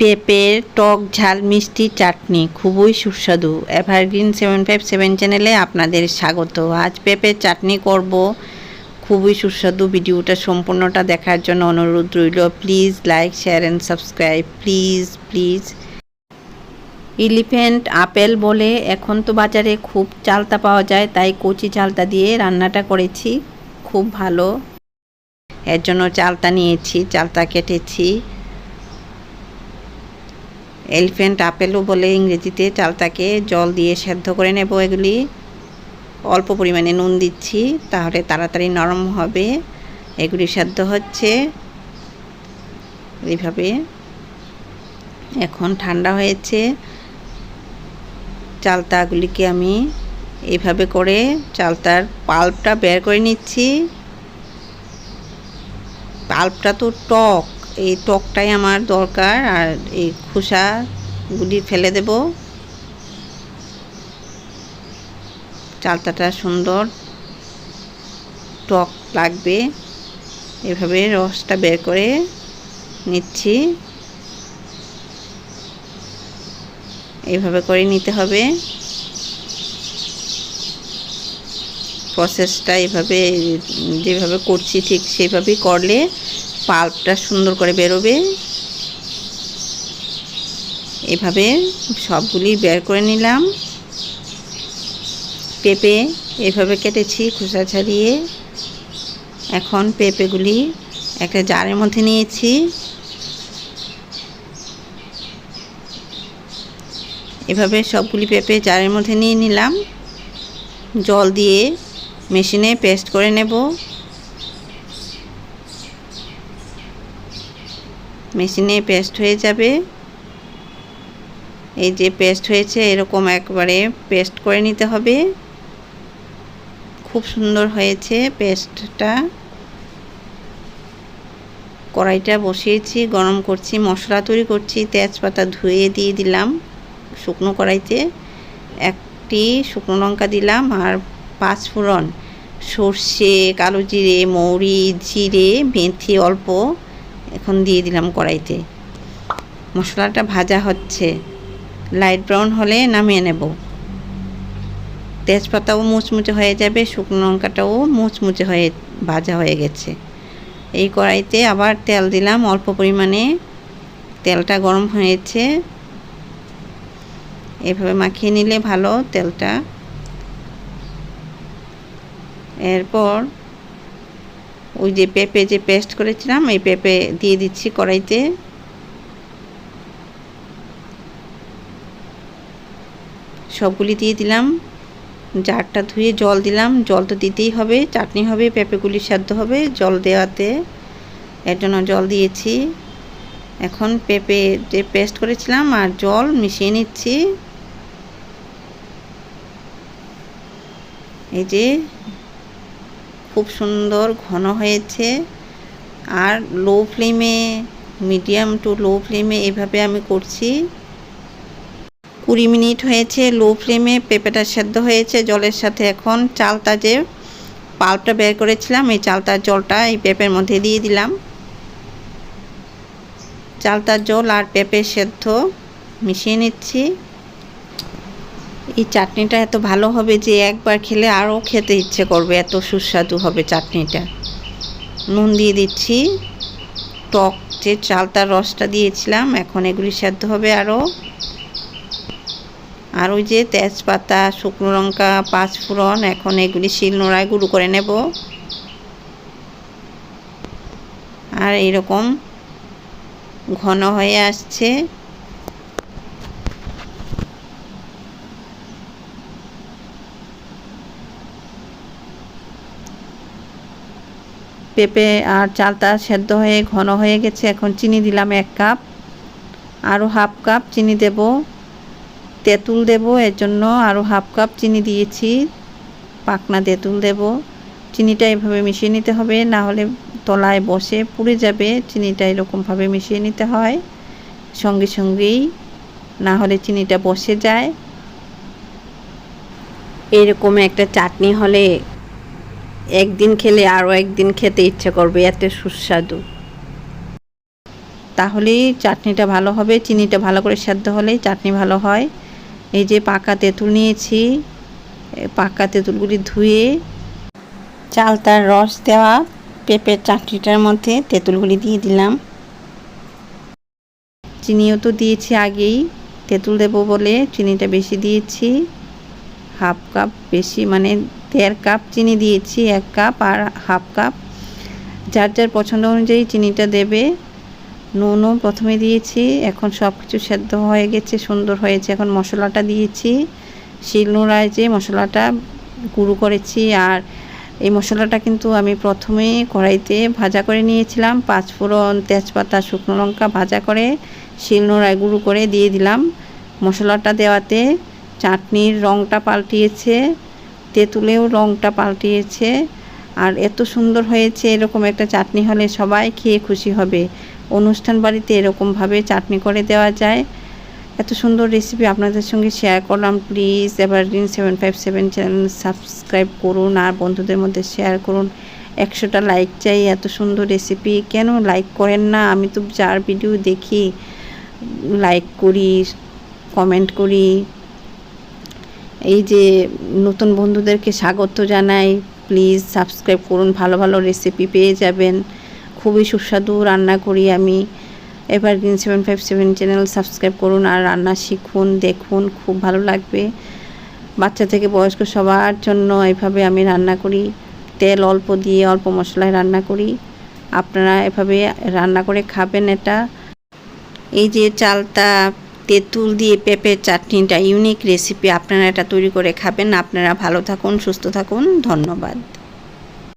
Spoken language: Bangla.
পেঁপের টক ঝাল মিষ্টি চাটনি খুবই সুস্বাদু। এভারগ্রিন সেভেন ফাইভ সেভেন চ্যানেলে আপনাদের স্বাগত। আজ পেঁপের চাটনি করব। খুবই সুস্বাদু ভিডিওটা সম্পূর্ণটা দেখার জন্য অনুরোধ রইল। Please like, share and subscribe. Please please. Elephant apple বলে এখন তো বাজারে খুব চালতা পাওয়া যায়, তাই কচি চালতা দিয়ে রান্নাটা করেছি। খুব ভালো। এর জন্য চালতা নিয়েছি, চালতা কেটেছি। এলিফ্যান্ট আপেলও বলে ইংরেজিতে, চালতাকে জল দিয়ে সেদ্ধ করে নেব এগুলি। অল্প পরিমাণে নুন দিচ্ছি, তাহলে তাড়াতাড়ি নরম হবে। এগুলি সেদ্ধ হচ্ছে। এইভাবে। এখন ঠান্ডা হয়েছে। চালতাগুলিকে আমি এইভাবে করে চালতার পাল্পটা বের করে নিচ্ছি। পাল্পটা তো টক। এই টকটাই আমার দরকার আর এই খোসাগুলি ফেলে দেব। চালতাটা সুন্দর টক লাগবে। এভাবে রসটা বের করে নিচ্ছি। এইভাবে করে নিতে হবে। প্রসেসটা এভাবে, যেভাবে করছি ঠিক সেভাবেই করলে পাল্পটা সুন্দর করে বেরোবে। এভাবে সবগুলি বের করে নিলাম। পেঁপে এভাবে কেটেছি খোসা ছাড়িয়ে। এখন পেঁপেগুলি একটা জারের মধ্যে নিয়েছি। এভাবে সবগুলি পেঁপে জারের মধ্যে নিয়ে নিলাম। জল দিয়ে মেশিনে পেস্ট করে নেব। মেশিনে পেস্ট হয়ে যাবে। এই যে পেস্ট হয়েছে, এরকম একবারে পেস্ট করে নিতে হবে। খুব সুন্দর হয়েছে পেস্টটা। কড়াইটা বসিয়েছি, গরম করছি, মশলা তৈরি করছি, তেজপাতা ধুয়ে দিয়ে দিলাম শুকনো কড়াইতে। একটি শুকনো লঙ্কা দিলাম আর পাঁচ ফোড়ন। সর্ষে, কালো জিরে, মৌরি, জিরে, মেথি অল্প এখন দিয়ে দিলাম কড়াইতে। মশলাটা ভাজা হচ্ছে। লাইট ব্রাউন হলে নামিয়ে নেব। তেজপাতাও মুচমুচে হয়ে যাবে, শুকনো লঙ্কাটাও মুচমুচে হয়ে, ভাজা হয়ে গেছে। এই কড়াইতে আবার তেল দিলাম, অল্প পরিমাণে। তেলটা গরম হয়েছে। এভাবে মাখিয়ে নিলে ভালো তেলটা। এরপর ওই যে পেঁপে যে পেস্ট করেছিলাম, এই পেঁপে দিয়ে দিচ্ছি কড়াইতে। সবগুলি দিয়ে দিলাম। জারটা ধুয়ে জল দিলাম। জল তো দিতেই হবে। চাটনি হবে, পেঁপেগুলি সেদ্ধ হবে জল দেওয়াতে। এর জন্য জল দিয়েছি। এখন পেঁপে যে পেস্ট করেছিলাম আর জল মিশিয়ে নিচ্ছি। এই যে খুব সুন্দর ঘন হয়েছে। আর লো ফ্লেমে মিডিয়াম টু লো ফ্লেমে এভাবে আমি করছি। কুড়ি মিনিট হয়েছে লো ফ্লেমে পেঁপেটা সেদ্ধ হয়েছে, জলের সাথে এখন চালটা যে পাল্পটা বের করেছিলাম, এই চালতার জলটা এই পেঁপের মধ্যে দিয়ে দিলাম। চালতার জল আর পেঁপে সেদ্ধ মিশিয়ে নিচ্ছি। এই চাটনিটা এত ভালো হবে যে একবার খেলে আরও খেতে ইচ্ছে করবে, এত সুস্বাদু হবে চাটনিটা। নুন দিয়ে দিচ্ছি, টক যে চালতার রসটা দিয়েছিলাম, এখন এগুলি সেদ্ধ হবে আরও। আর ওই যে তেজপাতা, শুকনো লঙ্কা পাঁচফোড়ন এখন এগুলি শিল নোড়ায় গুঁড়ো করে নেব। আর এরকম ঘন হয়ে আসছে। পেঁপে আর চালটা সেদ্ধ হয়ে, ঘন হয়ে গেছে। এখন চিনি দিলাম এক কাপ। আরও হাফ কাপ চিনি দেব। তেঁতুল দেব, এর জন্য আরও হাফ কাপ চিনি দিয়েছি। পাকনা তেঁতুল দেব। চিনিটা এভাবে মিশিয়ে নিতে হবে, না হলে তলায় বসে পুড়ে যাবে। চিনিটা এরকমভাবে মিশিয়ে নিতে হয়। সঙ্গে সঙ্গেই না হলে চিনিটা বসে যায়। এরকম একটা চাটনি হলে একদিন খেলে আরও একদিন খেতে ইচ্ছে করবে, এত সুস্বাদু। তাহলেই চাটনিটা ভালো হবে, চিনিটা ভালো করে সেদ্ধ হলেই চাটনি ভালো হয়। এই যে পাকা তেঁতুল নিয়েছি পাকা তেঁতুলগুলি ধুয়ে চালতার রস দেওয়া পেঁপের চাটনিটার মধ্যে তেঁতুলগুলি দিয়ে দিলাম। চিনিও তো দিয়েছি আগেই, তেঁতুল দেবো বলে চিনিটা বেশি দিয়েছি। হাফ কাপ বেশি মানে দেড় কাপ চিনি দিয়েছি, এক কাপ আর হাফ কাপ। যার যার পছন্দ অনুযায়ী চিনিটা দেবে। নুনও প্রথমে দিয়েছি, এখন সব কিছু সেদ্ধ হয়ে গেছে, সুন্দর হয়েছে। এখন মশলাটা দিয়েছি। শিলনোড়ায় যে মশলাটা গুঁড়ো করেছি আর এই মশলাটা কিন্তু আমি প্রথমে কড়াইতে ভাজা করে নিয়েছিলাম। পাঁচফোড়ন, তেজপাতা, শুকনো লঙ্কা ভাজা করে শিলনোড়ায় গুঁড়ো করে দিয়ে দিলাম। মশলাটা দেওয়াতে চাটনির রঙটা পাল্টিয়েছে। তেঁতুলেও রঙটা পাল্টিয়েছে। আর এত সুন্দর হয়েছে, এরকম একটা চাটনি হলে সবাই খেয়ে খুশি হবে। অনুষ্ঠান বাড়িতে এরকমভাবে চাটনি করে দেওয়া যায়। এত সুন্দর রেসিপি আপনাদের সঙ্গে শেয়ার করলাম। Please evergreen seven five seven channel subscribe করুন আর বন্ধুদের মধ্যে শেয়ার করুন। একশোটা লাইক চাই, এত সুন্দর রেসিপি কেন লাইক করেন না? আমি তো যার ভিডিও দেখি লাইক করি কমেন্ট করি। এই যে নতুন বন্ধুদেরকে স্বাগত জানাই প্লিজ সাবস্ক্রাইব করুন, ভালো ভালো রেসিপি পেয়ে যাবেন। খুবই সুস্বাদু রান্না করি আমি। এবার green seven five seven channel subscribe করুন আর রান্না শিখুন, দেখুন, খুব ভালো লাগবে। বাচ্চা থেকে বয়স্ক সবার জন্য এভাবে আমি রান্না করি। তেল অল্প দিয়ে অল্প মশলায় রান্না করি। আপনারা এভাবে রান্না করে খাবেন এটা। এই যে চালতা তেঁতুল দিয়ে পেঁপের চাটনিটা ইউনিক রেসিপি আপনারা এটা তৈরি করে খাবেন। আপনারা ভালো থাকুন, সুস্থ থাকুন। ধন্যবাদ।